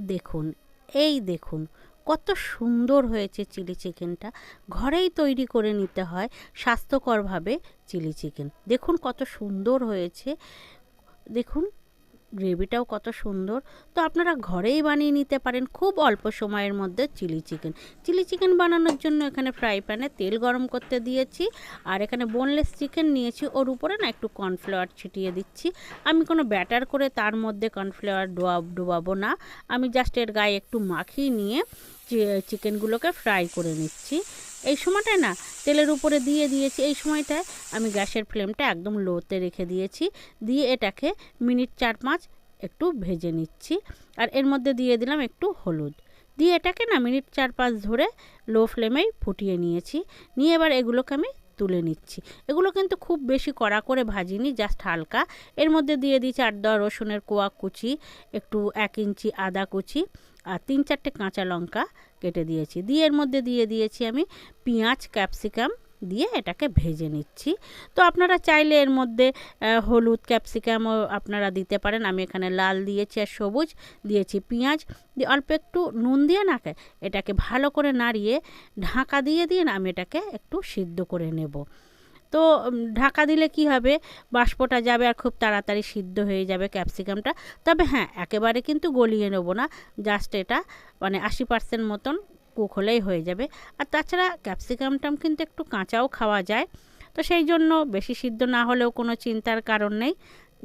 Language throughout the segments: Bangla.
দেখুন, এই দেখুন, কত সুন্দর হয়েছে চিলি চিকেনটা। ঘরেই তৈরি করে নিতে হয় স্বাস্থ্যকরভাবে চিলি চিকেন। দেখুন কত সুন্দর হয়েছে। দেখুন গ্রেভিটাও কত সুন্দর। তো আপনারা ঘরেই বানিয়ে নিতে পারেন খুব অল্প সময়ের মধ্যে চিলি চিকেন। চিলি চিকেন বানানোর জন্য এখানে ফ্রাই প্যানে তেল গরম করতে দিয়েছি আর এখানে বোনলেস চিকেন নিয়েছি। ওর উপরে না একটু কর্নফ্লাওয়ার ছিটিয়ে দিচ্ছি। আমি কোনো ব্যাটার করে তার মধ্যে কর্নফ্লাওয়ার ডোয়া ডোবাবো না। আমি জাস্ট এর গায়ে একটু মাখিয়ে নিয়ে চিকেনগুলোকে ফ্রাই করে নিচ্ছি। এই সময়টায় না তেলের উপরে দিয়ে দিয়েছি, এই সময়টায় আমি গ্যাসের ফ্লেমটা একদম লোতে রেখে দিয়েছি। দিয়ে এটাকে মিনিট চার পাঁচ একটু ভেজে নিচ্ছি আর এর মধ্যে দিয়ে দিলাম একটু হলুদ। দিয়ে এটাকে না মিনিট চার পাঁচ ধরে লো ফ্লেমেই ফুটিয়ে নিয়েছি। নিয়ে এবার এগুলোকে আমি তুলে নিচ্ছি। এগুলো কিন্তু খুব বেশি কড়া করে ভাজিনি জাস্ট হালকা। এর মধ্যে দিয়ে দিয়েছি আট, দশ রসুনের কোয়া কুচি, একটু এক ইঞ্চি আদা কুচি আর তিন চারটে কাঁচা লঙ্কা কেটে দিয়েছি। দিয়ে এর মধ্যে দিয়ে দিয়েছি আমি পেঁয়াজ, ক্যাপসিকাম দিয়ে এটাকে ভেজে নিচ্ছি। তো আপনারা চাইলে এর মধ্যে হলুদ, ক্যাপসিকামও আপনারা দিতে পারেন। আমি এখানে লাল দিয়েছি আর সবুজ দিয়েছি পেঁয়াজ। দিয়ে অল্প একটু নুন দিয়ে না এটাকে ভালো করে নাড়িয়ে ঢাকা দিয়ে দিয়ে আমি এটাকে একটু সিদ্ধ করে নেব। তো ঢাকা দিলে কি হবে? বাষ্পটা যাবে আর খুব তাড়াতাড়ি সিদ্ধ হয়ে যাবে ক্যাপসিকামটা। তবে হ্যাঁ একেবারে কিন্তু গলিয়ে নেব না। জাস্ট এটা মানে আশি পার্সেন্ট মতন কুক হলেই হয়ে যাবে। আর তাছাড়া ক্যাপসিকামটাম কিন্তু একটু কাঁচাও খাওয়া যায়। তো সেই জন্য বেশি সিদ্ধ না হলেও কোনো চিন্তার কারণ নেই।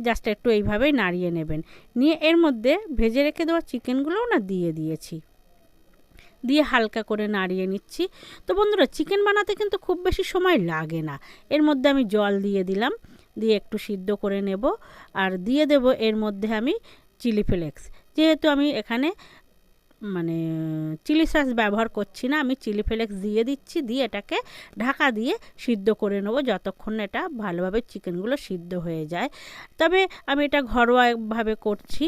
জাস্ট একটু এইভাবেই নাড়িয়ে নেবেন। নিয়ে এর মধ্যে ভেজে রেখে দেওয়া চিকেনগুলোও না দিয়ে দিয়েছি। দিয়ে হালকা করে নাড়িয়ে নিচ্ছি। তো বন্ধুরা, চিকেন বানাতে কিন্তু খুব বেশি সময় লাগে না। এর মধ্যে আমি জল দিয়ে দিলাম। দিয়ে একটু সিদ্ধ করে নেব। আর দিয়ে দেব এর মধ্যে আমি চিলি ফ্লেক্স। যেহেতু আমি এখানে মানে চিলি সস ব্যবহার করছি না। আমি চিলি ফ্লেক্স দিয়ে দিচ্ছি, দিয়ে এটাকে ঢাকা দিয়ে সিদ্ধ করে নেব যতক্ষণ এটা ভালোভাবে চিকেনগুলো সিদ্ধ হয়ে যায়। তবে আমি এটা ঘরোয়াভাবে করছি।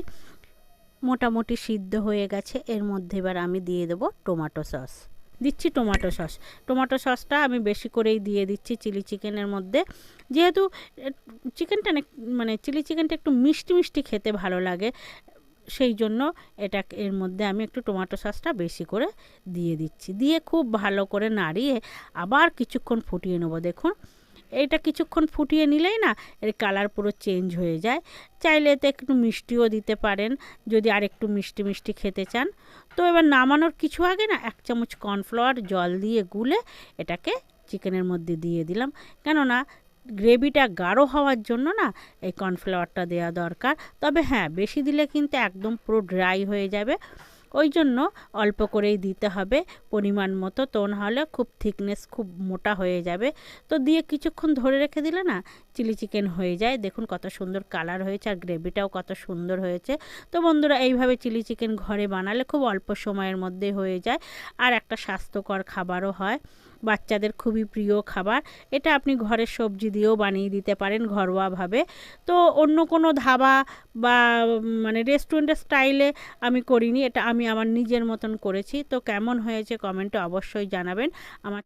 মোটামুটি সিদ্ধ হয়ে গেছে। এর মধ্যে এবার আমি দিয়ে দেবো টমেটো সস। দিচ্ছি টমেটো সস। টমেটো সসটা আমি বেশি করেই দিয়ে দিচ্ছি চিলি চিকেনের মধ্যে। যেহেতু চিকেনটা মানে চিলি চিকেনটা একটু মিষ্টি মিষ্টি খেতে ভালো লাগে। সেই জন্য এটা এর মধ্যে আমি একটু টমেটো সসটা বেশি করে দিয়ে দিচ্ছি। দিয়ে খুব ভালো করে নাড়িয়ে আবার কিছুক্ষণ ফুটিয়ে নেব। দেখুন, এটা কিছুক্ষণ ফুটিয়ে নিলেই না এর কালার পুরো চেঞ্জ হয়ে যায়। চাইলে এতে একটু মিষ্টিও দিতে পারেন, যদি আর একটু মিষ্টি মিষ্টি খেতে চান। তো এবার নামানোর কিছু আগে না এক চামচ কর্নফ্লাওয়ার জল দিয়ে গুলে এটাকে চিকেনের মধ্যে দিয়ে দিলাম। কেননা গ্রেভিটা গাঢ় হওয়ার জন্য না এই কর্নফ্লাওয়ারটা দেওয়া দরকার। তবে হ্যাঁ বেশি দিলে কিন্তু একদম পুরো ড্রাই হয়ে যাবে। ওই জন্য অল্প করেই দিতে হবে, পরিমাণ মতো তো নাহলে খুব থিকনেস খুব মোটা হয়ে যাবে। তো দিয়ে কিছুক্ষণ ধরে রেখে দিলে না চিলি চিকেন হয়ে যায়। দেখুন কত সুন্দর কালার হয়েছে আর গ্রেভিটাও কত সুন্দর হয়েছে। তো বন্ধুরা, এইভাবে চিলি চিকেন ঘরে বানালে খুব অল্প সময়ের মধ্যে হয়ে যায় আর একটা স্বাস্থ্যকর খাবারও হয়। বাচ্চাদের খুবই প্রিয় খাবার। এটা আপনি ঘরের সবজি দিয়েও বানিয়ে দিতে পারেন ঘরোয়াভাবে। তো অন্য কোনো ধাবা বা মানে রেস্টুরেন্টের স্টাইলে আমি করিনি, এটা আমি আমার নিজের মতন করেছি। তো কেমন হয়েছে কমেন্টে অবশ্যই জানাবেন। আমার